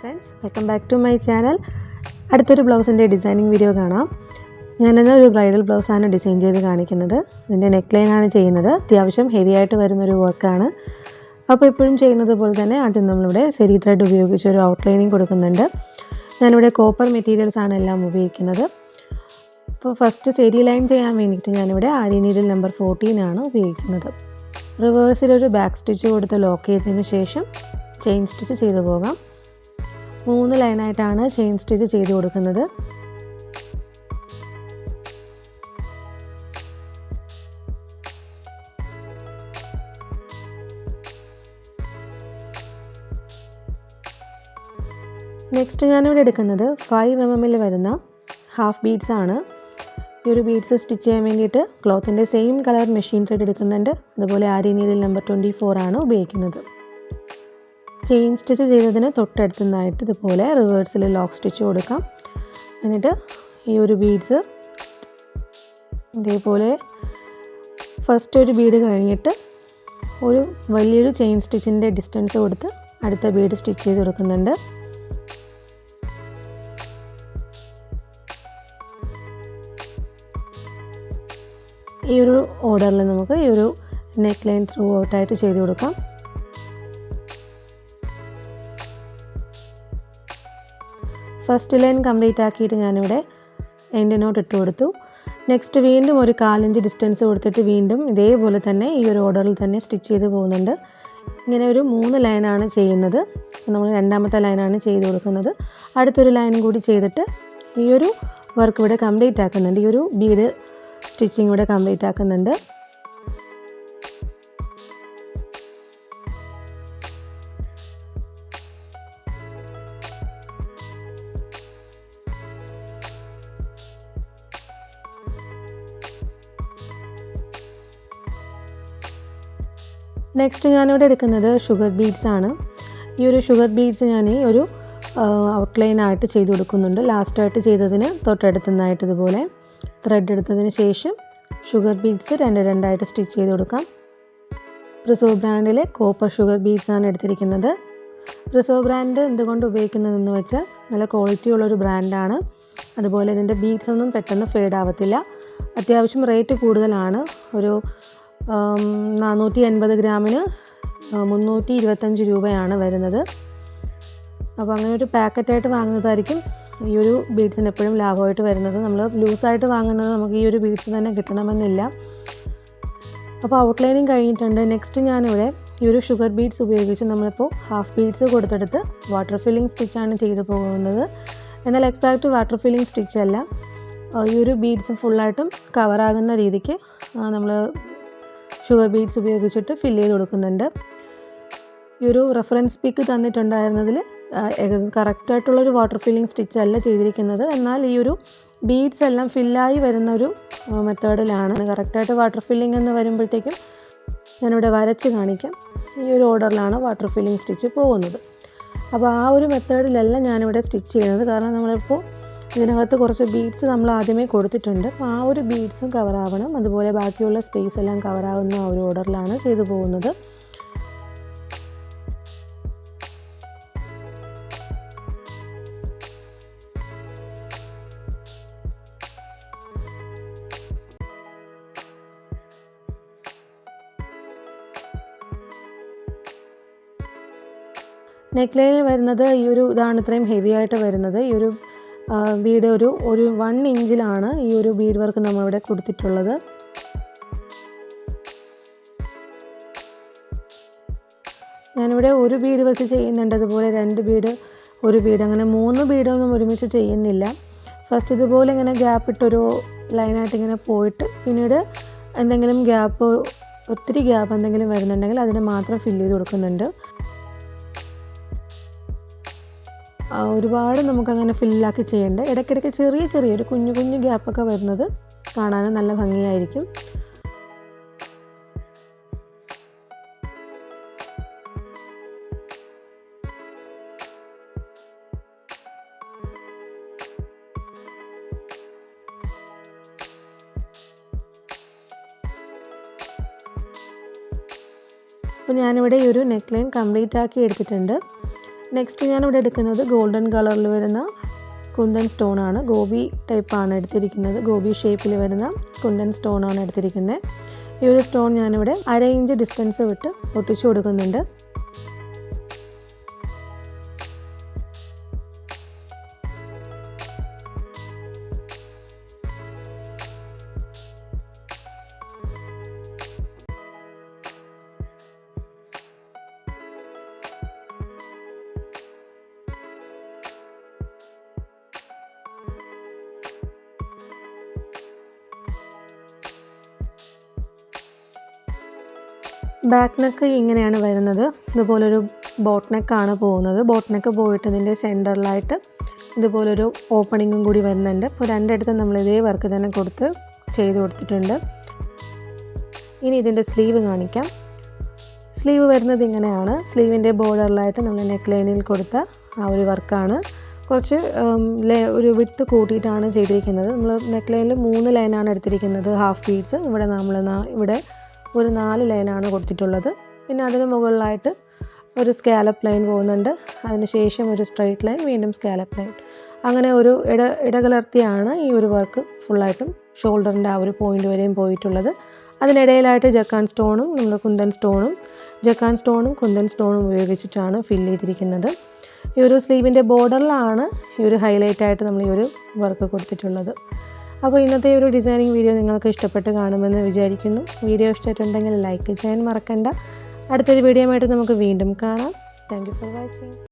Friends welcome back to my channel അടുത്തൊരു ബ്ലൗസിന്റെ designing video കാണാം. ഞാനിന്ന് ഒരു ബ്രൈഡൽ ബ്ലൗസാണ് ഡിസൈൻ ചെയ്ത് കാണിക്കുന്നത്. ഇതിന്റെ നെക്ക് ലൈനാണ് ചെയ്യുന്നത്. അത്യാവശ്യം ഹെവി ആയിട്ട് വരുന്നൊരു വർക്കാണ് അപ്പോൾ എപ്പോഴും ചെയ്യുന്നത് പോലെ തന്നെ ആദ്യം നമ്മളിവിടെ സെരി ത്രെഡ് ഉപയോഗിച്ച് ഒരു ഔട്ട്ലൈനിങ് കൊടുക്കുന്നുണ്ട്. ഞാനിവിടെ കോപ്പർ മെറ്റീരിയൽസ് ആണ് എല്ലാം ഉപയോഗിക്കുന്നത്. അപ്പോൾ ഫസ്റ്റ് സെരി ലൈൻ ചെയ്യാൻ വേണ്ടിയിട്ട് ഞാനിവിടെ ആരി നീഡിൽ നമ്പർ ഫോർട്ടീൻ ആണ് ഉപയോഗിക്കുന്നത്. റിവേഴ്സിലൊരു ബാക്ക് സ്റ്റിച്ച് കൊടുത്ത് ലോക്ക് ചെയ്തതിന് ശേഷം ചെയിൻ സ്റ്റിച്ച് ചെയ്തു പോകാം. മൂന്ന് ലൈനായിട്ടാണ് ചെയിൻ സ്റ്റിച്ച് ചെയ്ത് കൊടുക്കുന്നത്. നെക്സ്റ്റ് ഞാനിവിടെ എടുക്കുന്നത് ഫൈവ് എം എമ്മിൽ വരുന്ന ഹാഫ് ബീഡ്സ് ആണ്. ഈ ഒരു ബീഡ്സ് സ്റ്റിച്ച് ചെയ്യാൻ വേണ്ടിയിട്ട് ക്ലോത്തിന്റെ സെയിം കളർ മെഷീൻ ത്രെഡ് എടുക്കുന്നുണ്ട്. അതുപോലെ aari needle number twenty four ആണ് ഉപയോഗിക്കുന്നത്. ചെയിൻ സ്റ്റിച്ച് ചെയ്തതിന് തൊട്ടടുത്തുനിന്നായിട്ട് ഇതുപോലെ റിവേഴ്സിൽ ലോക്ക് സ്റ്റിച്ച് കൊടുക്കാം. എന്നിട്ട് ഈ ഒരു ബീഡ്സ് ഇതേപോലെ ഫസ്റ്റ് ഒരു ബീഡ് കഴിഞ്ഞിട്ട് ഒരു വലിയൊരു ചെയിൻ സ്റ്റിച്ചിന്റെ ഡിസ്റ്റൻസ് കൊടുത്ത് അടുത്ത ബീഡ് സ്റ്റിച്ച് ചെയ്ത് കൊടുക്കുന്നുണ്ട്. ഈ ഒരു ഓർഡറിൽ നമുക്ക് ഈ ഒരു നെക്ക് ലൈൻ ത്രൂ ഔട്ടായിട്ട് ചെയ്ത് കൊടുക്കാം. ഫസ്റ്റ് ലൈൻ കംപ്ലീറ്റ് ആക്കിയിട്ട് ഞാനിവിടെ എന്റെ നോട്ട് ഇട്ട് കൊടുത്തു. നെക്സ്റ്റ് വീണ്ടും ഒരു കാലിഞ്ച് ഡിസ്റ്റൻസ് കൊടുത്തിട്ട് വീണ്ടും ഇതേപോലെ തന്നെ ഈ ഒരു ഓർഡറിൽ തന്നെ സ്റ്റിച്ച് ചെയ്ത് പോകുന്നുണ്ട്. ഇങ്ങനെ ഒരു മൂന്ന് ലൈനാണ് ചെയ്യുന്നത്. നമ്മൾ രണ്ടാമത്തെ ലൈനാണ് ചെയ്ത് കൊടുക്കുന്നത്. അടുത്തൊരു ലൈൻ കൂടി ചെയ്തിട്ട് ഈ ഒരു വർക്ക് ഇവിടെ കംപ്ലീറ്റ് ആക്കുന്നുണ്ട്. ഈ ഒരു ബീഡ് സ്റ്റിച്ചിങ് ഇവിടെ കംപ്ലീറ്റ് ആക്കുന്നുണ്ട്. നെക്സ്റ്റ് ഞാനിവിടെ എടുക്കുന്നത് ഷുഗർ ബീഡ്സ് ആണ്. ഈ ഒരു ഷുഗർ ബീഡ്സ് ഞാൻ ഈ ഒരു ഔട്ട്ലൈൻ ആയിട്ട് ചെയ്ത് കൊടുക്കുന്നുണ്ട്. ലാസ്റ്റായിട്ട് ചെയ്തതിന് തൊട്ടടുത്തുനിന്നായിട്ട് ഇതുപോലെ ത്രെഡ് എടുത്തതിന് ശേഷം ഷുഗർ ബീഡ്സ് രണ്ട് രണ്ടായിട്ട് സ്റ്റിച്ച് ചെയ്ത് കൊടുക്കാം. റിസർവ് ബ്രാൻഡിലെ കോപ്പർ ഷുഗർ ബീഡ്സ് ആണ് എടുത്തിരിക്കുന്നത്. റിസർവ് ബ്രാൻഡ് എന്തുകൊണ്ട് ഉപയോഗിക്കുന്നതെന്ന് വെച്ചാൽ നല്ല ക്വാളിറ്റി ഉള്ളൊരു ബ്രാൻഡാണ് അതുപോലെ ഇതിന്റെ ബീഡ്സ് ഒന്നും പെട്ടെന്ന് ഫെയ്ഡ് ആവത്തില്ല. അത്യാവശ്യം റേറ്റ് കൂടുതലാണ്. ഒരു നാനൂറ്റി അൻപത് ഗ്രാമിന് മുന്നൂറ്റി ഇരുപത്തഞ്ച് രൂപയാണ് വരുന്നത്. അപ്പോൾ അങ്ങനെ ഒരു പാക്കറ്റായിട്ട് വാങ്ങുന്നതായിരിക്കും ഈ ഒരു ബീഡ്സിന് എപ്പോഴും ലാഭമായിട്ട് വരുന്നത്. നമ്മൾ ലൂസായിട്ട് വാങ്ങുന്നത് നമുക്ക് ഈ ഒരു ബീഡ്സ് തന്നെ കിട്ടണമെന്നില്ല. അപ്പോൾ ഔട്ട്ലൈനിങ് കഴിഞ്ഞിട്ടുണ്ട്. നെക്സ്റ്റ് ഞാനിവിടെ ഈ ഒരു ഷുഗർ ബീഡ്സ് ഉപയോഗിച്ച് നമ്മളിപ്പോൾ ഹാഫ് ബീഡ്സ് കൊടുത്തെടുത്ത് വാട്ടർ ഫില്ലിംഗ് സ്റ്റിച്ചാണ് ചെയ്തു പോകുന്നത്. എന്നാൽ എക്സാക്റ്റ് വാട്ടർ ഫില്ലിംഗ് സ്റ്റിച്ച് അല്ല. ഈ ഒരു ബീഡ്സ് ഫുള്ളായിട്ടും കവറാകുന്ന രീതിക്ക് നമ്മൾ ഷുഗർ ബീഡ്സ് ഉപയോഗിച്ചിട്ട് ഫില്ല് ചെയ്ത് കൊടുക്കുന്നുണ്ട്. ഈ ഒരു റെഫറൻസ് പിക്ക് തന്നിട്ടുണ്ടായിരുന്നതിൽ കറക്റ്റായിട്ടുള്ളൊരു വാട്ടർ ഫില്ലിംഗ് സ്റ്റിച്ച് അല്ല ചെയ്തിരിക്കുന്നത്. എന്നാൽ ഈ ഒരു ബീഡ്സ് എല്ലാം ഫില്ലായി വരുന്ന ഒരു മെത്തേഡിലാണ്. കറക്റ്റായിട്ട് വാട്ടർ ഫില്ലിംഗ് എന്ന് വരുമ്പോഴത്തേക്കും ഞാനിവിടെ വരച്ച് കാണിക്കാം. ഈ ഒരു ഓർഡറിലാണ് വാട്ടർ ഫില്ലിംഗ് സ്റ്റിച്ച് പോകുന്നത്. അപ്പോൾ ആ ഒരു മെത്തേഡിലല്ല ഞാനിവിടെ സ്റ്റിച്ച് ചെയ്യുന്നത്. കാരണം നമ്മളിപ്പോൾ ഇതിനകത്ത് കുറച്ച് ബീഡ്സ് നമ്മൾ ആദ്യമേ കൊടുത്തിട്ടുണ്ട്. അപ്പോൾ ആ ഒരു ബീഡ്സും കവറാവണം അതുപോലെ ബാക്കിയുള്ള സ്പേസ് എല്ലാം കവറാവുന്ന ആ ഒരു ഓർഡറിലാണ് ചെയ്തു പോകുന്നത്. നെക്ക് ലൈനിൽ വരുന്നത് ഈ ഒരു ഇതാണ് ഇത്രയും ഹെവി ആയിട്ട് വരുന്നത്. ഈ ഒരു ബീഡ് ഒരു ഒരു വൺ ഇഞ്ചിലാണ് ഈ ഒരു ബീഡ് വർക്ക് നമ്മളിവിടെ കൊടുത്തിട്ടുള്ളത്. ഞാനിവിടെ ഒരു ബീഡ് വെച്ച് ചെയ്യുന്നുണ്ട്. അതുപോലെ രണ്ട് ബീഡ് ഒരു ബീഡ് അങ്ങനെ മൂന്ന് ബീഡൊന്നും ഒരുമിച്ച് ചെയ്യുന്നില്ല. ഫസ്റ്റ് ഇതുപോലെ ഇങ്ങനെ ഗ്യാപ്പ് ഇട്ടൊരു ലൈനായിട്ട് ഇങ്ങനെ പോയിട്ട് പിന്നീട് എന്തെങ്കിലും ഗ്യാപ്പ് ഒത്തിരി ഗ്യാപ്പ് എന്തെങ്കിലും വരുന്നുണ്ടെങ്കിൽ അതിന് മാത്രം ഫില്ല് ചെയ്ത് കൊടുക്കുന്നുണ്ട്. ഒരുപാട് നമുക്കങ്ങനെ ഫില്ലാക്കി ചെയ്യേണ്ട? ഇടയ്ക്കിടയ്ക്ക് ചെറിയ ചെറിയൊരു കുഞ്ഞു കുഞ്ഞു ഗ്യാപ്പൊക്കെ വരുന്നത് കാണാൻ നല്ല ഭംഗിയായിരിക്കും. അപ്പോൾ ഞാനിവിടെ ഈ ഒരു നെക്ക് ലൈൻ കംപ്ലീറ്റ് ആക്കി എടുത്തിട്ടുണ്ട്. നെക്സ്റ്റ് ഞാനിവിടെ എടുക്കുന്നത് ഗോൾഡൻ കളറിൽ വരുന്ന കുന്തൻ സ്റ്റോൺ ആണ്. ഗോപി ടൈപ്പാണ് എടുത്തിരിക്കുന്നത്. ഗോപി ഷേപ്പിൽ വരുന്ന കുന്തൻ സ്റ്റോൺ ആണ് എടുത്തിരിക്കുന്നത്. ഈ ഒരു സ്റ്റോൺ ഞാനിവിടെ അര ഇഞ്ച് ഡിസ്റ്റൻസ് വിട്ട് ഒട്ടിച്ചു കൊടുക്കുന്നുണ്ട്. ബാക്ക് നെക്ക് ഇങ്ങനെയാണ് വരുന്നത്. ഇതുപോലൊരു ബോട്ട് നെക്കാണ് പോകുന്നത്. ബോട്ട് നെക്ക് പോയിട്ട് ഇതിന്റെ സെന്ററിലായിട്ട് ഇതുപോലൊരു ഓപ്പണിങ്ങും കൂടി വരുന്നുണ്ട്. അപ്പോൾ രണ്ടിടത്തും നമ്മൾ ഇതേ വർക്ക് തന്നെ കൊടുത്ത് ചെയ്ത് കൊടുത്തിട്ടുണ്ട്. ഇനി ഇതിന്റെ സ്ലീവ് കാണിക്കാം. സ്ലീവ് വരുന്നത് ഇങ്ങനെയാണ്. സ്ലീവിന്റെ ബോർഡറിലായിട്ട് നമ്മൾ നെക്ക് ലൈനിൽ കൊടുത്ത ആ ഒരു വർക്കാണ് കുറച്ച് ഒരു വിത്ത് കൂട്ടിയിട്ടാണ് ചെയ്തിരിക്കുന്നത്. നമ്മൾ നെക്ക് ലൈനിൽ മൂന്ന് ലൈനാണ് എടുത്തിരിക്കുന്നത്. ഹാഫ് ബീഡ്സ് ഇവിടെ നമ്മൾ ഇവിടെ ഒരു നാല് ലൈനാണ് കൊടുത്തിട്ടുള്ളത്. പിന്നെ അതിന് മുകളിലായിട്ട് ഒരു സ്കാലപ്പ് ലൈൻ പോകുന്നുണ്ട്. അതിന് ശേഷം ഒരു സ്ട്രെയിറ്റ് ലൈൻ വീണ്ടും സ്കാലപ്പ് ലൈൻ അങ്ങനെ ഒരു ഇട ഇടകലർത്തിയാണ് ഈ ഒരു വർക്ക് ഫുള്ളായിട്ടും ഷോൾഡറിന്റെ ആ ഒരു പോയിന്റ് വരെയും പോയിട്ടുള്ളത്. അതിനിടയിലായിട്ട് ജക്കാൻ സ്റ്റോണും നമ്മുടെ കുന്തൻ സ്റ്റോണും ജക്കാൻ സ്റ്റോണും കുന്തൻ സ്റ്റോണും ഉപയോഗിച്ചിട്ടാണ് ഫില്ല് ചെയ്തിരിക്കുന്നത്. ഈ ഒരു സ്ലീവിന്റെ ബോർഡറിലാണ് ഈ ഒരു ഹൈലൈറ്റ് ആയിട്ട് നമ്മൾ ഈ ഒരു വർക്ക് കൊടുത്തിട്ടുള്ളത്. അപ്പോൾ ഇന്നത്തെ ഒരു ഡിസൈനിങ് വീഡിയോ നിങ്ങൾക്ക് ഇഷ്ടപ്പെട്ട് കാണുമെന്ന് വിചാരിക്കുന്നു. വീഡിയോ ഇഷ്ടമായിട്ടുണ്ടെങ്കിൽ ലൈക്ക് ചെയ്യാൻ മറക്കണ്ട. അടുത്തൊരു വീഡിയോ ആയിട്ട് നമുക്ക് വീണ്ടും കാണാം. Thank for watching